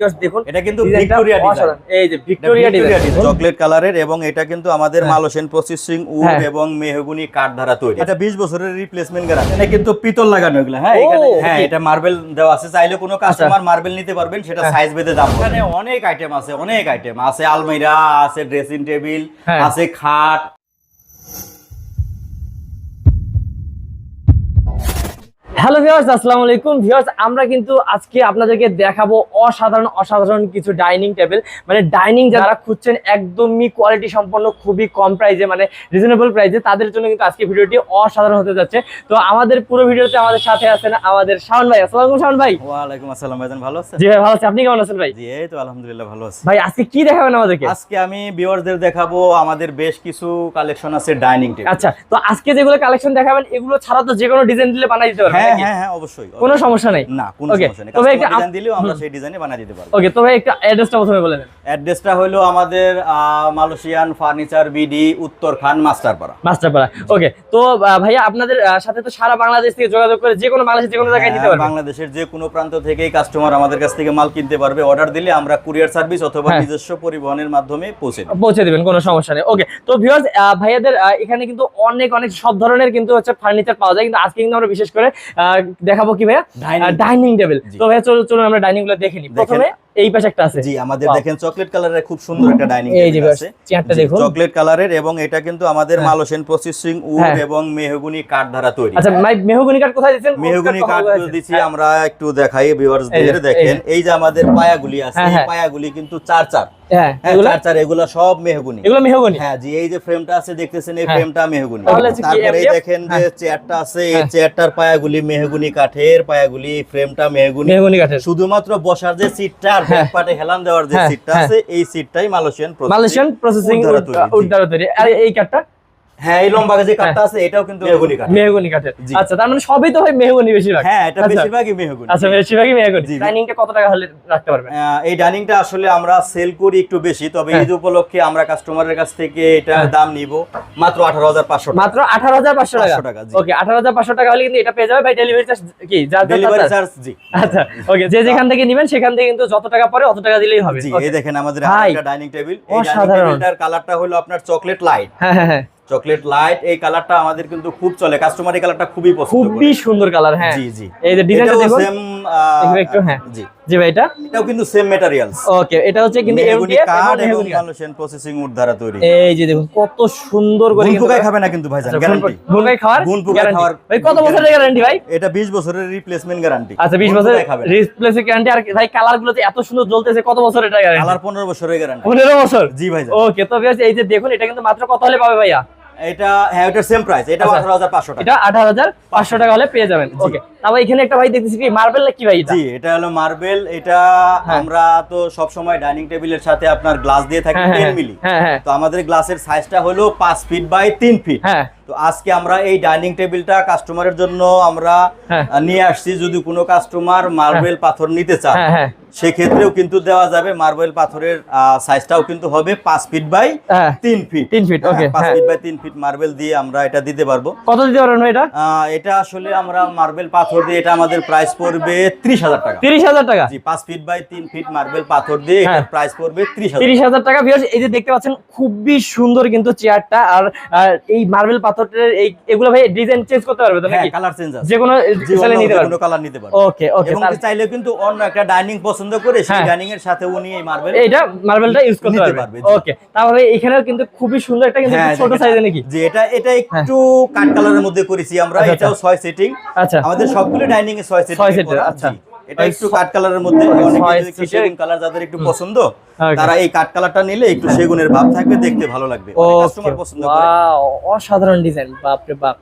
Just দেখুন এটা কিন্তু ভিক্টোরিয়া ডিজাইন এই যে ভিক্টোরিয়া ডিজাইন চকলেট কালারের এবং এটা কিন্তু আমাদের হ্যাঁ। মালয়েশিয়ান প্রসেসিং উড হ্যাঁ। এবং মেহগুনি কাঠ দ্বারা তৈরি। এটা 20 বছরের রিপ্লেসমেন্ট গ্যারান্টি এটা কিন্তু পিতল লাগানো এগুলো হ্যাঁ? এখানে হ্যাঁ এটা মার্বেল দেওয়া আছে। চাইলে কোনো কাস্টমার মার্বেল নিতে পারবেন সেটা হ্যাঁ। সাইজ বেঁধে দাম এখানে অনেক আইটেম আছে অনেক আইটেম আছে আলমিরা আছে ড্রেসিং টেবিল হ্যাঁ। আছে খাট হ্যালো ভিউয়ার্স আসসালামু আলাইকুম। ভিউয়ার্স আমরা কিন্তু আজকে আপনাদেরকে দেখাবো অসাধারণ অসাধারণ কিছু ডাইনিং টেবিল মানে ডাইনিং যারা খুঁজছেন একদমই কোয়ালিটি সম্পন্ন খুবই কম প্রাইসে মানে রিজনেবল প্রাইসে তাদের জন্য কিন্তু আজকে ভিডিওটি অসাধারণ হতে যাচ্ছে। তো আমাদের পুরো ভিডিওতে আমাদের সাথে আছেন আমাদের শাওন ভাই। আসসালামু আলাইকুম শাওন ভাই। ওয়ালাইকুম আসসালাম ভাইজান ভালো আছেন? জি ভাই ভালো আছি। আপনি কেমন আছেন ভাই? জি এই তো আলহামদুলিল্লাহ ভালো আছি। ভাই আজকে কি দেখাবেন আমাদেরকে? আজকে আমি ভিউয়ারদের দেখাবো আমাদের বেশ কিছু কালেকশন আছে ডাইনিং টেবিল আচ্ছা তো আজকে যেগুলো কালেকশন দেখাবেন এগুলো ছাড়া তো যে কোনো ডিজাইন দিলে বানাই দিতে পারবেন। হ্যাঁ হ্যাঁ হ্যাঁ অবশ্যই কোনো সমস্যা নেই। না কোনো সমস্যা নেই। তবে একটা ডিজাইন দিলেও আমরা সেই ডিজাইনে বানিয়ে দিতে পারব। ওকে তো ভাই একটা অ্যাড্রেসটা প্রথমে বলে দেন অ্যাড্রেসটা হলো আমাদের মালয়েশিয়ান ফার্নিচার বিডি উত্তর খান মাস্টারপাড়া। মাস্টারপাড়া ওকে তো ভাইয়া আপনাদের সাথে তো সারা বাংলাদেশ থেকে যোগাযোগ করে যে কোনো বাংলাদেশের যে কোনো জায়গায় নিতে পারবেন বাংলাদেশের যে কোনো প্রান্ত থেকেই কাস্টমার আমাদের কাছ থেকে মাল কিনতে পারবে। অর্ডার দিলে আমরা কুরিয়ার সার্ভিস অথবা। নিজস্ব পরিবহনের মাধ্যমে পৌঁছে পৌঁছে দিবেন কোনো সমস্যা নেই। ওকে তো ভিউয়ার্স ভাইয়াদের এখানে কিন্তু অনেক অনেক সব ধরনের কিন্তু হচ্ছে ফার্নিচার পাওয়া যায়। কিন্তু আজকে কিন্তু আমরা বিশেষ করে দেখাবো কি ভাইয়া? ডাইনিং টেবিল তো ভাইয়া চলুন আমরা ডাইনিংগুলো দেখে নিই। প্রথমে এই পাশে একটা আছে। জি আমাদের দেখেন চকলেট কালারের খুব সুন্দর একটা ডাইনিং এই যে চেয়ারটা দেখুন। চকলেট কালারের এবং এটা কিন্তু আমাদের হ্যাঁ। মালয়েশিয়ান প্রসেসিং উড হ্যাঁ। এবং মেহগুনি কাঠ দ্বারা তৈরি। আচ্ছা ভাই মেহগুনি কাঠ কোথায় মেহগুনি কাঠ দিচ্ছি হ্যাঁ। আমরা একটু দেখাই ভিউয়ার্সদের দেখেন। এই যে। আমাদের পায়াগুলি আছে হ্যাঁ, এই হ্যাঁ। পায়াগুলি কিন্তু চার চার। হ্যাঁ হ্যাঁ চার চার এগুলো সব মেহগুনি। এগুলো মেহগুনি? হ্যাঁ জি এই যে ফ্রেমটা আছে দেখতেছেন এই হ্যাঁ। ফ্রেমটা মেহগুনি। তারপরে এই দেখেন যে হ্যাঁ। চেয়ারটা আছে এই হ্যাঁ। চেয়ারটার পায়াগুলি মেহগুনি কাঠের পায়াগুলি ফ্রেমটা মেহগুনি। মেহগুনি কাঠের। শুধুমাত্র বসার যে সিটটা হ্যাঁ। হেলান দেওয়ার যে হ্যাঁ, সিটটা হ্যাঁ। আছে এই সিটটাই মালয়েশিয়ান মালয়েশিয়ান প্রসেসিং উদ্ধার তৈরি আর এই কাঠটা হ্যাঁ এই লম্বা যে কাঠটা আছে এটাও কিন্তু মেহগুনি কাঠ। মেহগুনি কাঠের। আচ্ছা তার মানে সবই তো হয় মেহগুনি বেশিরভাগ। হ্যাঁ এটা আচ্ছা। বেশিরভাগই মেহগুনি। আচ্ছা বেশিরভাগই মেহগুনি। ডাইনিংটা কত টাকা হলে রাখতে পারবেন এই ডাইনিংটা আসলে আমরা সেল করি একটু বেশি তবে হ্যাঁ। ঈদ উপলক্ষে আমরা কাস্টমারের কাছ থেকে এটা হ্যাঁ। দাম নিব মাত্র আঠারো হাজার পাঁচশো মাত্র আঠারো হাজার পাঁচশো টাকা? 500 টাকা, ওকে আঠারো হাজার পাঁচশো টাকা হলে কিন্তু এটা পেয়ে যাবে ভাই ডেলিভারি চার্জ কি যা ডেলিভারি চার্জ জি। আচ্ছা ওকে যে যেখান থেকে নেবেন সেখান থেকে কিন্তু যত টাকা পরে অত টাকা দিলেই হবে। জি এই দেখেন আমাদের একটা ডাইনিং টেবিল এই ডাইনিং টেবিলটার কালারটা হলো আপনার চকলেট লাইট হ্যাঁ হ্যাঁ হ্যাঁ। চকলেট লাইট এই কালারটা আমাদের কিন্তু খুব চলে। কাস্টমার এই কালারটা খুবই পছন্দ খুবই সুন্দর কালার হ্যাঁ। জি জি। এই যে ডিজাইনটা এটাও দেখুন। সেম একটু, হ্যাঁ। জি। জি ভাই এটা? এটাও কিন্তু সেম ম্যাটেরিয়ালস ওকে এটা হচ্ছে কিন্তু মেহগুনি MDF এবং। মালয়েশিয়ান প্রসেসিং উড দ্বারা তৈরি। এই যে দেখুন কত সুন্দর করে কিন্তু পোকায় খাবে না কিন্তু ভাইজান আচ্ছা, গ্যারান্টি গুণ- গুণ খাওয়ার গুণ খাওয়ার ভাই কত বছরের গ্যারান্টি ভাই? এটা 20 বছরের রিপ্লেসমেন্ট গ্যারান্টি আচ্ছা 20 বছর রিপ্লেসের গ্যারান্টি আর ভাই কালারগুলো এত সুন্দর জ্বলতেছে কত বছর এটা গ্যারান্টি কালার 15 বছরের গ্যারান্টি 15 বছর? জি ভাইজান ওকে তো বেশ এই যে দেখুন এটা কিন্তু মাত্র কত হলে পাবে ভাইয়া? এটা হ্যাঁ এটা সেম প্রাইস এটা আচ্ছা। 18500 টাকা। এটা হলে পেয়ে যাবেন। ওকে। তারপর এখানে একটা ভাই দেখতেছি কি মার্বেল কি ভাই এটা? জি এটা হলো মার্বেল এটা হ্যাঁ। আমরা তো সব সময় ডাইনিং টেবিলের সাথে আপনার গ্লাস দিয়ে থাকি 10 মিলি। হ্যাঁ হ্যাঁ। তো আমাদের গ্লাসের সাইজটা হলো পাঁচ ফিট বাই তিন ফিট হ্যাঁ। তো আজকে আমরা এই ডাইনিং টেবিলটা কাস্টমারের জন্য আমরা হ্যাঁ। নিয়ে আসছি যদি কোনো কাস্টমার মার্বেল পাথর নিতে চান হ্যাঁ হ্যাঁ। সেক্ষেত্রেও কিন্তু দেওয়া যাবে মার্বেল পাথরের সাইজটাও কিন্তু হবে 5 ফিট বাই হ্যাঁ। 3 ফিট 3 ফিট ওকে 5 হ্যাঁ। ফিট বাই 3 ফিট মার্বেল দিয়ে আমরা এটা দিতে পারব। কত দিতে পারবেন এটা? এটা আসলে আমরা মার্বেল পাথর দিয়ে এটা আমাদের প্রাইস পড়বে 30000 টাকা। তিরিশ হাজার টাকা? জি 5 ফিট বাই 3 ফিট মার্বেল পাথর দিয়ে হ্যাঁ। এটার প্রাইস পড়বে 30000 তিরিশ হাজার টাকা ভিউয়ার্স এই যে দেখতে পাচ্ছেন খুবই সুন্দর কিন্তু চেয়ারটা আর আর এই মার্বেল পাথরের এই এগুলো ভাই ডিজাইন চেঞ্জ করতে পারবে তো হ্যাঁ নাকি? কালার চেঞ্জ আছে। যে কোনো নিতে পারবে। কোনো কালার নিতে পারবে। ওকে ওকে এবং চাইলে কিন্তু অন্য একটা ডাইনিং পছন্দ করে সেই হ্যাঁ। ডাইনিং এর সাথে উনি এই মার্বেল মার্বেলটা ইউজ করতে পারবে। ওকে তারপরে এখানেও কিন্তু খুবই সুন্দর একটা কিন্তু হ্যাঁ, ছোট সাইজে নাকি? যে এটা এটা একটু কাট কালারের মধ্যে করেছি আমরা। আচ্ছা, এটাও 6 সেটিং আচ্ছা। আমাদের সবগুলো ডাইনিং এ 6 সেটিং আচ্ছা। এটা একটু কাট কালারের মধ্যে। সেগুন কালার যাদের একটু পছন্দ তারা এই কাট কালারটা নিলে একটু সেগুনের ভাব থাকবে দেখতে ভালো লাগবে। কাস্টমার পছন্দ করে। অসাধারণ ডিজাইন বাপ। রে বাপ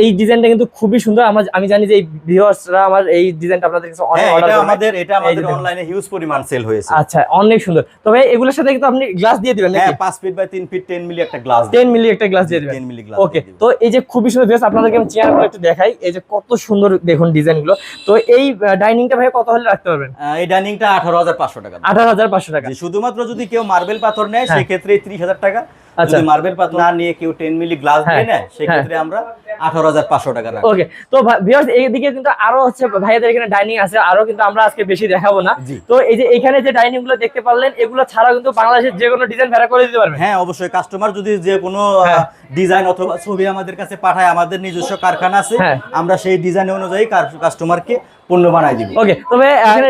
এই ডিজাইনটা কিন্তু খুবই সুন্দর। আমার আমি জানি যে এই ভিউয়ার্সরা আমার এই ডিজাইনটা আপনাদের কাছে অনেক হ্যাঁ অর্ডার এটা আমাদের এটা আমাদের অনলাইনে হিউজ পরিমাণ সেল হয়েছে। আচ্ছা অনেক সুন্দর। তবে এগুলোর সাথে কিন্তু আপনি গ্লাস দিয়ে দিবেন হ্যাঁ নাকি? 5 ফিট বাই 3 ফিট 10 মিলি একটা গ্লাস 10 মিলি একটা গ্লাস দিয়ে দিবেন। 10 মিলি গ্লাস ওকে তো এই যে খুবই সুন্দর ড্রেস আপনাদেরকে আমি চেয়ারগুলো একটু দেখাই। এই যে কত সুন্দর দেখুন ডিজাইনগুলো তো এই ডাইনিংটা ভাই কত হলে রাখতে পারবেন? এই ডাইনিংটা 18500 টাকা। আঠারো হাজার পাঁচশো টাকা। জি শুধুমাত্র যদি কেউ মার্বেল পাথর নেয় হ্যাঁ। সেক্ষেত্রে 30000 টাকা। আচ্ছা। যদি মার্বেল পাথর না নিয়ে কেউ টেন মিলি গ্লাস হ্যাঁ, দিয়ে নেয় সেক্ষেত্রে আমরা আঠারো হাজার পাঁচশো টাকা রাখি ওকে। তো ভিউয়ার্স এইদিকে কিন্তু আরও হচ্ছে ভাইয়াদের এখানে ডাইনিং আছে আরও কিন্তু আমরা আজকে বেশি দেখাবো না। তো এই যে এখানে যে ডাইনিংগুলো দেখতে পারলেন এগুলো ছাড়াও কিন্তু বাংলাদেশের যে কোনো ডিজাইন ভেড়া করে দিতে পারবেন। হ্যাঁ অবশ্যই। কাস্টমার যদি যে কোনো হ্যাঁ। ডিজাইন অথবা ছবি আমাদের কাছে পাঠায় আমাদের নিজস্ব কারখানা আছে হ্যাঁ। আমরা সেই ডিজাইন অনুযায়ী কাস্টমারকে পণ্য বানাই দিব। ওকে তবে এখানে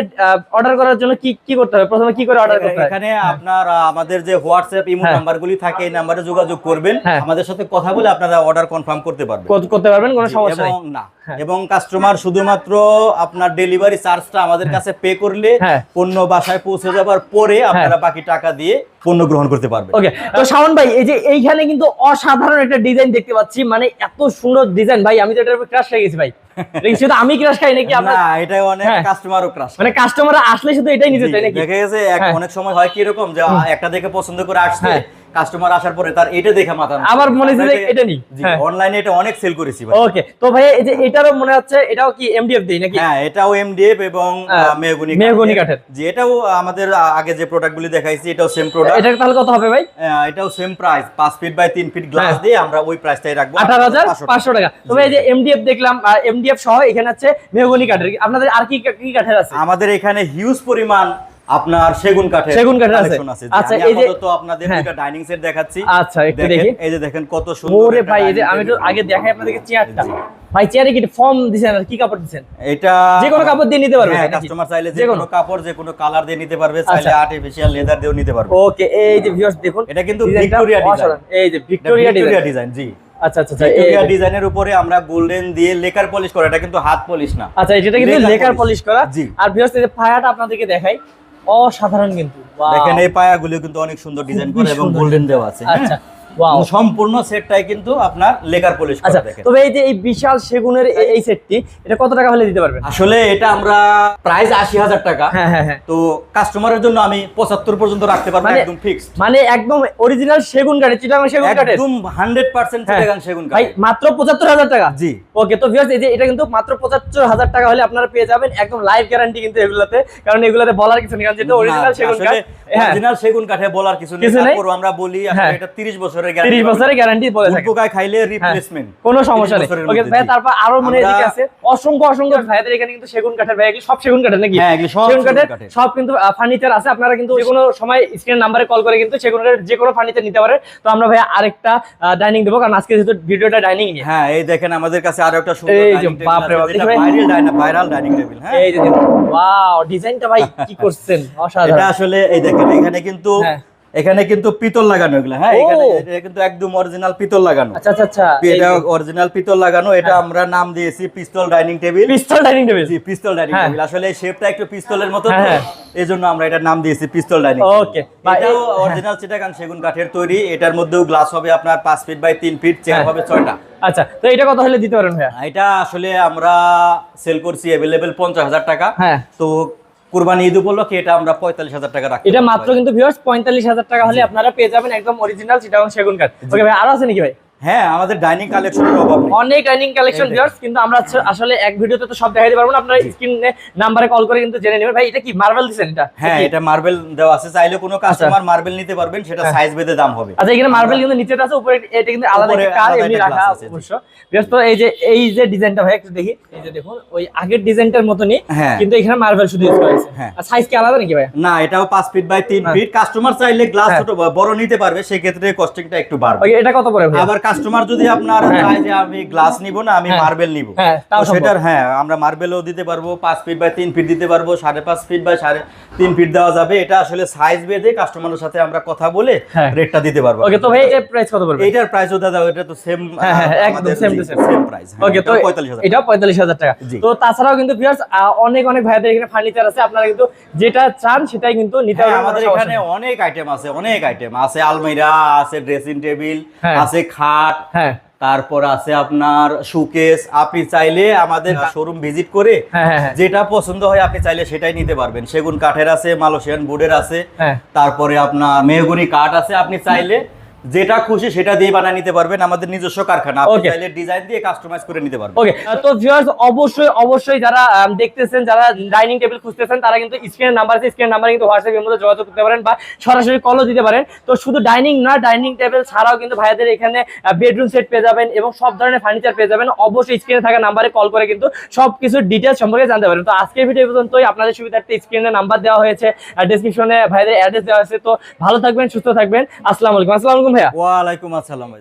অর্ডার করার জন্য কি কি করতে হবে? প্রথমে কি করে অর্ডার করতে হয়? এখানে আপনার আমাদের যে হোয়াটসঅ্যাপ ইমো হ্যাঁ। নাম্বারগুলি থাকে এই নাম্বারে যোগাযোগ করবেন। হ্যাঁ। আমাদের সাথে কথা বলে আপনারা অর্ডার কনফার্ম করতে পারবেন। করতে পারবেন কোনো সমস্যা নেই। এবং না এবং কাস্টমার শুধুমাত্র আপনার ডেলিভারি চার্জটা আমাদের কাছে পে করলে হ্যাঁ। পণ্য বাসায় পৌঁছে যাবার পরে আপনারা বাকি টাকা দিয়ে পণ্য গ্রহণ করতে পারবেন। ওকে তো শাওন ভাই এই যে এইখানে কিন্তু অসাধারণ একটা ডিজাইন দেখতে পাচ্ছি। মানে এত সুন্দর ডিজাইন ভাই আমি তো এটার উপর ক্রাশ খেয়ে গেছি ভাই। শুধু আমি ক্রাশ খাই নাকি আপনার অনেক হ্যাঁ। কাস্টমারও ক্রাশ মানে কাস্টমার আসলে শুধু এটাই নিতে চাই নাকি দেখে গেছে হ্যাঁ। অনেক সময় হয় কি এরকম যে একটা দেখে পছন্দ করে আসছে হ্যাঁ। কাস্টমার আসার পরে তার এটা দেখে মাথা। আবার মনে হচ্ছে এটা নিই। জি হ্যাঁ। অনলাইনে এটা অনেক সেল করেছি ওকে তো ভাই এই যে এটারও মনে হচ্ছে এটাও কি এমডিএফ দেই নাকি? হ্যাঁ এটাও এমডিএফ এবং হ্যাঁ, মেহগুনি মেহগনি কাঠের। জি এটাও আমাদের আগে যে প্রোডাক্টগুলি দেখাইছি এটাও সেম প্রোডাক্ট এটা তাহলে কত হবে ভাই? এটাও সেম প্রাইস পাঁচ ফিট বাই তিন ফিট গ্লাস। দিয়ে আমরা ওই প্রাইসটাই রাখব। আঠারো হাজার 18,500 পাঁচশো টাকা। তবে এই যে এমডিএফ দেখলাম এমডিএফ সহ এখানে আছে মেহগনি কাঠের। আপনাদের আর কি কি কাঠের আছে? আমাদের এখানে হিউজ পরিমাণ আপনার সেগুন কাঠের সেগুন কাঠের আছে। আচ্ছা, এই যে- আপাতত আপনাদের। দুইটা ডাইনিং সেট দেখাচ্ছি। আচ্ছা, একটু দেখি। এই যে দেখেন কত সুন্দর ওরে ভাই এই যে আমি table। আগে দেখাই আপনাদেরকে চেয়ারটা ভাই চেয়ারে কি ফর্ম দিছেন আর কি কাপড় দিছেন? এটা যে কোনো কাপড় দিয়ে নিতে পারবে হ্যাঁ কাস্টমার চাইলে যে কোনো? কাপড় যে কোনো কালার দিয়ে নিতে পারবে চাইলে। আর্টিফিশিয়াল লেদার দিয়েও নিতে পারবে। ওকে এই যে ভিউয়ার্স দেখুন। এটা কিন্তু ভিক্টোরিয়া ডিজাইন এই যে ভিক্টোরিয়া ডিজাইন জি। আচ্ছা আচ্ছা আচ্ছা ভিক্টোরিয়া ডিজাইনের উপরে আমরা গোল্ডেন দিয়ে লেকার পলিশ করা এটা কিন্তু হাত পলিশ না। আচ্ছা এটা কিন্তু লেকার পলিশ করা। আর ভিউয়ার্স এই যে পায়াটা আপনাদেরকে দেখাই। অসাধারণ কিন্তু! দেখেন এই পায়াগুলো কিন্তু অনেক সুন্দর ডিজাইন করা এবং গোল্ডেন দেওয়া আছে? আচ্ছা সম্পূর্ণ সেটটাই কিন্তু আপনার লেকার পলিশ আচ্ছা তবে এই যে এই বিশাল সেগুনের এই সেটটি এটা কত টাকা হলে দিতে পারবেন? আসলে এটা আমরা প্রাইস আশি হাজার টাকা। হ্যাঁ হ্যাঁ হ্যাঁ। তো কাস্টমারের জন্য আমি পঁচাত্তর পর্যন্ত রাখতে পারব মানে- একদম ফিক্সড মানে একদম অরিজিনাল সেগুন কাঠের চিটাগাং সেগুন কাঠের একদম হান্ড্রেড পার্সেন্ট হ্যাঁ। সেগুন কাঠ মাত্র পঁচাত্তর হাজার টাকা? জি। ওকে তো ভিউয়ার্স এই যে এটা কিন্তু মাত্র পঁচাত্তর হাজার টাকা হলে আপনারা পেয়ে যাবেন একদম লাইভ গ্যারান্টি কিন্তু এগুলোতে কারণ এগুলোতে বলার কিছু নেই কারণ যেটা অরিজিনাল সেগুন কাঠ অরিজিনাল সেগুন কাঠে বলার কিছু নেই। তারপর আমরা বলি। এটা 30 বছরের তিরিশ গ্যারান্টি বছরের গ্যারান্টি বলে থাকে। পোকায় খাইলে রিপ্লেসমেন্ট কোনো সমস্যা নেই। ওকে ভাই তারপর আরও মনে এদিকে আছে। অসংখ্য অসংখ্য ভাইদের এখানে কিন্তু সেগুন কাঠের ভাই সব সেগুন কাঠের নাকি? হ্যাঁ, সব সেগুন কাঠের। সব কিন্তু ফার্নিচার আছে। আপনারা কিন্তু যে কোনো সময় স্ক্রিন নাম্বারে কল করে কিন্তু সেগুন কাঠের যে কোনো ফার্নিচার নিতে পারেন। তো আমরা ভাই আরেকটা ডাইনিং দেবো কারণ আজকে যেহেতু ভিডিওটা ডাইনিং নিয়ে। হ্যাঁ এই দেখেন আমাদের কাছে আরও একটা সুন্দর। Viral dining viral dining table হ্যাঁ? এই যে ওয়াও ডিজাইনটা ভাই কি করছেন? এটা আসলে এই দেখেন এখানে কিন্তু হ্যাঁ। এখানে কিন্তু পিতল লাগানো এগুলো হ্যাঁ? এখানে এটা কিন্তু একদম অরিজিনাল পিতল লাগানো। আচ্ছা আচ্ছা আচ্ছা। এটা অরিজিনাল পিতল লাগানো এটা আমরা নাম দিয়েছি পিস্তল ডাইনিং টেবিল। পিস্তল ডাইনিং টেবিল। জি পিস্তল ডাইনিং হ্যাঁ। টেবিল। আসলে শেপটা একটু পিস্তলের মতো হ্যাঁ, হ্যাঁ। এই জন্য আমরা এটার নাম দিয়েছি পিস্তল ডাইনিং বা এটাও অরিজিনাল চিটাগাং সেগুন কাঠের তৈরি। এটার মধ্যেও গ্লাস হবে আপনার পাঁচ ফিট বাই তিন ফিট চেয়ার হ্যাঁ। হবে ছয়টা। আচ্ছা তো এটা কত হলে দিতে পারেন ভাইয়া? এটা আসলে আমরা সেল করছি পঞ্চাশ হাজার টাকা। হ্যাঁ। তো কুরবানি ঈদ উপলক্ষে এটা আমরা পঁয়তাল্লিশ হাজার টাকা রাখি এটা মাত্র কিন্তু ভিউয়ার্স পঁয়তাল্লিশ হাজার টাকা হলে আপনারা পেয়ে যাবেন একদম অরিজিনাল চিটাগং সেগুন কাঠ ওকে ভাই আর আছে নাকি ভাই? হ্যাঁ আমাদের ডাইনিং কালেকশনের অভাব অনেক ডাইনিং কালেকশন ভিউয়ার্স কিন্তু আমরা আসলে এক ভিডিওতে তো সব দেখাইতে পারব না আপনারা স্ক্রিনে নাম্বারে কল করে কিন্তু জেনে নেবেন। ভাই এটা কি মার্বেল দিছেন এটা? হ্যাঁ এটা মার্বেল দেওয়া আছে। চাইলে কোনো কাস্টমার মার্বেল নিতে পারবেন সেটা সাইজ বেঁধে দাম হবে। আচ্ছা এখানে মার্বেল কিন্তু নিচে আছে উপরে এটা কিন্তু আলাদা উপরে একটা কার এমনি রাখা আছে। অবশ্য। বিকজ তো এই যে এই যে ডিজাইনটা ভাই একটু দেখি। এই যে দেখুন ওই আগের ডিজাইনটার মতনই হ্যাঁ। কিন্তু এখানে মার্বেল শুধু ইউজ করা হয়েছে। হ্যাঁ। আর সাইজ কি আলাদা নাকি ভাই? না এটাও পাঁচ ফিট বাই তিন হ্যাঁ। ফিট কাস্টমার চাইলে গ্লাস হ্যাঁ। ছোট বড় নিতে পারবে সেক্ষেত্রে কস্টিংটা একটু বাড়বে। এটা কত পড়ে ভাই? আবার কাস্টমার যদি আপনার চায় যে আমি গ্লাস নিব না আমি হ্যাঁ। মার্বেল নিব। হ্যাঁ, তো সেটার হ্যাঁ আমরা মার্বেলও দিতে পারব পাঁচ ফিট বাই তিন ফিট দিতে পারব সাড়ে পাঁচ ফিট বাই সাড়ে তিন ফিট দেওয়া যাবে। এটা আসলে সাইজ বেঁধে কাস্টমারের সাথে আমরা কথা বলে হ্যাঁ। রেটটা দিতে পারব। ওকে তো ভাই এর প্রাইস কত পড়বে? এইটার প্রাইসও দাদা এটা তো সেম হ্যাঁ হ্যাঁ একদম same to same same price okay তো পঁয়তাল্লিশ হাজার এটা পঁয়তাল্লিশ হাজার টাকা। তো তাছাড়াও কিন্তু ভিউয়ার্স অনেক অনেক ভাইদের এখানে ফার্নিচার আছে। আপনারা কিন্তু যেটা চান সেটাই কিন্তু নিতে হ্যাঁ, পারবেন। আমাদের এখানে অনেক আইটেম আছে অনেক আইটেম আছে। আলমিরা আছে ড্রেসিং টেবিল হ্যাঁ। আছে খাট হ্যাঁ। তারপর আছে আপনার শোকেস। আপনি চাইলে আমাদের শোরুম ভিজিট করে হ্যাঁ হ্যাঁ হ্যাঁ। যেটা পছন্দ হয় আপনি চাইলে সেটাই নিতে পারবেন। সেগুন কাঠের আছে মালয়েশিয়ান বোর্ডের আছে হ্যাঁ। তারপরে আপনার মেহগুনি কাঠ আছে আপনি চাইলে যেটা খুশি সেটা দিয়ে বানিয়ে নিতে পারবেন আমাদের নিজস্ব কারখানা। আপনি চাইলে ডিজাইন দিয়ে কাস্টমাইজ করে নিতে পারবেন। ওকে তো ভিউয়ার্স অবশ্যই অবশ্যই যারা দেখতেছেন যারা ডাইনিং টেবিল খুঁজতেছেন তারা কিন্তু স্ক্রিনের নাম্বার আছে স্ক্রিনের নাম্বারে কিন্তু হোয়াটসঅ্যাপের মধ্যে যোগাযোগ করতে পারেন বা সরাসরি কলও দিতে পারেন। তো শুধু ডাইনিং না ডাইনিং টেবিল ছাড়াও কিন্তু ভাইয়াদের এখানে বেডরুম সেট পেয়ে যাবেন এবং সব ধরনের ফার্নিচার পেয়ে যাবেন। অবশ্যই স্ক্রিনে থাকা নাম্বারে কল করে কিন্তু সব কিছু ডিটেলস সম্পর্কে জানতে পারেন তো আজকের ভিডিও পর্যন্তই। আপনাদের সুবিধার্থে স্ক্রিনে নাম্বার দেওয়া হয়েছে ডেসক্রিপশনে ভাইদের অ্যাড্রেস দেওয়া হয়েছে। তো ভালো থাকবেন সুস্থ থাকবেন। আসসালামু আলাইকুম। আসসালামু আলাইকুম। ভাইয়া। ওয়ালাইকুম আসসালাম ভাই।